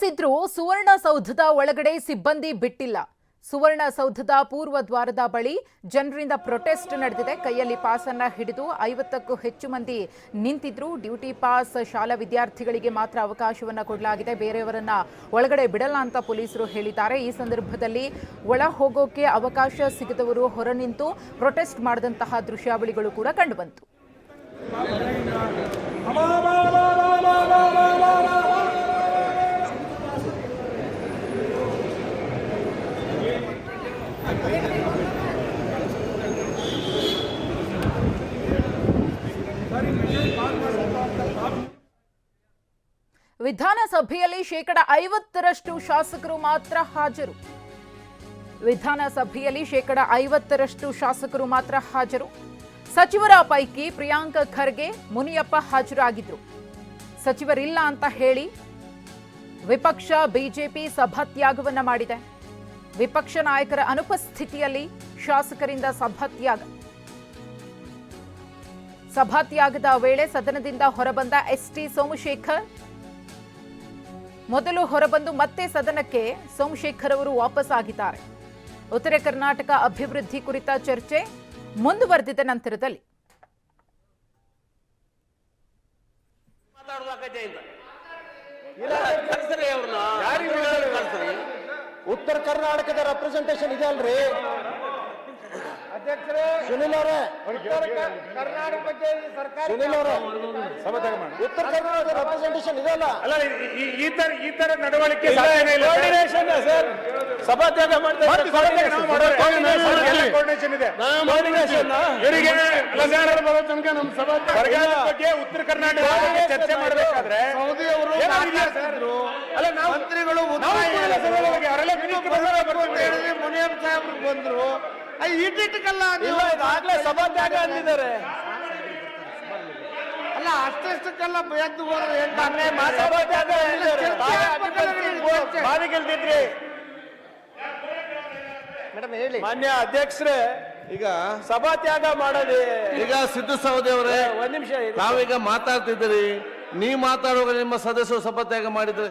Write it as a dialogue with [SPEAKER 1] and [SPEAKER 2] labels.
[SPEAKER 1] Pass ಇದ್ರೂ ಸುವರ್ಣಸೌಧದ ಒಳಗಡೆ ಸಿಬ್ಬಂದಿ ಬಿಟ್ಟಿಲ್ಲ. ಸುವರ್ಣಸೌಧದ ಪೂರ್ವ ದ್ವಾರದ ಬಳಿ ಜನರಿಂದ ಪ್ರೊಟೆಸ್ಟ್ ನಡೆದಿದೆ. ಕೈಯಲ್ಲಿ ಪಾಸ್ ಅನ್ನ ಹಿಡಿದು ಐವತ್ತಕ್ಕೂ ಹೆಚ್ಚು ಮಂದಿ ನಿಂತಿದ್ರು. ಡ್ಯೂಟಿ ಪಾಸ್ ಶಾಲಾ ವಿದ್ಯಾರ್ಥಿಗಳಿಗೆ ಮಾತ್ರ ಅವಕಾಶವನ್ನು ಕೊಡಲಾಗಿದೆ. ಬೇರೆಯವರನ್ನ ಒಳಗಡೆ ಬಿಡಲ್ಲ ಅಂತ ಪೊಲೀಸರು ಹೇಳಿದ್ದಾರೆ. ಈ ಸಂದರ್ಭದಲ್ಲಿ ಒಳ ಹೋಗೋಕೆ ಅವಕಾಶ ಸಿಗದವರು ಹೊರ ನಿಂತು ಪ್ರೊಟೆಸ್ಟ್ ಮಾಡಿದಂತಹ ದೃಶ್ಯಾವಳಿಗಳು ಕೂಡ ಕಂಡುಬಂತು ವಿಧಾನಸಭೆಯಲ್ಲಿ ಶೇಕಡ ಐವತ್ತರಷ್ಟು ಶಾಸಕರು ಮಾತ್ರ ಹಾಜರು. ವಿಧಾನಸಭೆಯಲ್ಲಿ ಶೇಕಡ ಐವತ್ತರಷ್ಟು ಶಾಸಕರು ಮಾತ್ರ ಹಾಜರು. ಸಚಿವರ ಪೈಕಿ ಪ್ರಿಯಾಂಕ ಖರ್ಗೆ, ಮುನಿಯಪ್ಪ ಹಾಜರಾಗಿದ್ರು. ಸಚಿವರಿಲ್ಲ ಅಂತ ಹೇಳಿ ವಿಪಕ್ಷ ಬಿಜೆಪಿ ಸಭಾತ್ಯಾಗವನ್ನ ಮಾಡಿದೆ. ವಿಪಕ್ಷ ನಾಯಕರ ಅನುಪಸ್ಥಿತಿಯಲ್ಲಿ ಶಾಸಕರಿಂದ ಸಭಾತ್ಯಾಗ. ಸಭಾತ್ಯಾಗದ ವೇಳೆ ಸದನದಿಂದ ಹೊರಬಂದ ಎಸ್ಟಿ ಸೋಮಶೇಖರ್ ಮೊದಲು ಹೊರಬಂದು ಮತ್ತೆ ಸದನಕ್ಕೆ ಸೋಮಶೇಖರ್ ಅವರು ವಾಪಸ್ ಆಗಿದ್ದಾರೆ ಉತ್ತರ ಕರ್ನಾಟಕ ಅಭಿವೃದ್ಧಿ ಕುರಿತ ಚರ್ಚೆ ಮುಂದುವರೆದಿದ್ದ ನಂತರದಲ್ಲಿ.
[SPEAKER 2] ಉತ್ತರ ಕರ್ನಾಟಕದ ರೆಪ್ರೆಸೆಂಟೇಷನ್ ಇದೆ ಅಲ್ರಿ. ಸುನಿಲ್ ಅವರೇ. ಸುನಿಲ್ ಅವರೇ. ಉತ್ತರ ಕರ್ನಾಟಕ ರೆಪ್ರೆಸೆಂಟೇಷನ್ ಅಲ್ಲ
[SPEAKER 3] ಈ- ತರ ಈ ತರ ನಡವಳಿಕೆ ಇಲ್ಲ ಸರ್.
[SPEAKER 2] ಸಭಾತ್ಯಾಗ ಮಾಡ್ತಾರೆ
[SPEAKER 3] coordination. ಇದೆ. ಇವರಿಗೆ ಅಲ್ಲ ಸರ್, ಬರಗಾಲದ ಬಗ್ಗೆ ಉತ್ತರ ಕರ್ನಾಟಕ ಬಗ್ಗೆ ಚರ್ಚೆ ಮಾಡಬೇಕಾದ್ರೆ
[SPEAKER 2] ಸೌದಿ ಅವರು
[SPEAKER 3] ಏನಾದ್ರು ಅಲ್ಲ ನಾವು
[SPEAKER 2] ಮಂತ್ರಿಗಳು
[SPEAKER 3] ಅವರೆಲ್ಲ ಮಿನಿಸ್ಟ್ರು ಬಂದವರೇ
[SPEAKER 2] ಮುನಿಯಪ್ಪ ಸಾಹೇಬ್ರು ಬಂದ್ರು. ಇಟ್ಟಿಟ್ಟಕ್ಕಲ್ಲ ಇಲ್ಲ ಇದಾಗ್ಲೇ ಸಭಾತ್ಯಾಗ ಅಂದಿದ್ದಾರೆ. ಅಲ್ಲ ಅಷ್ಟಷ್ಟಕ್ಕೆಲ್ಲ ಎದ್ದು ಹೋದ್ರೆ ಸಭಾತ್ಯಾಗ
[SPEAKER 3] ಬಾವಿ ಗೆಲ್ತಿದ್ರಿ.
[SPEAKER 2] ಮೇಡಮ್ ಹೇಳಿ.
[SPEAKER 4] ಮಾನ್ಯ ಅಧ್ಯಕ್ಷರೇ
[SPEAKER 2] ಈಗ
[SPEAKER 4] ಸಭಾತ್ಯಾಗ ಮಾಡಲಿ
[SPEAKER 5] ಈಗ ಸಿದ್ದು ಸೌದಿ ಅವರೇ
[SPEAKER 4] ಒಂದ್ ನಿಮಿಷ ನಾವೀಗ
[SPEAKER 5] ತಾವೀಗ ಮಾತಾಡ್ತಿದ್ದೀರಿ. ನೀ ಮಾತಾಡುವಾಗ ನಿಮ್ಮ ಸದಸ್ಯರು ಸಭಾತ್ಯಾಗ ಮಾಡಿದ್ರೆ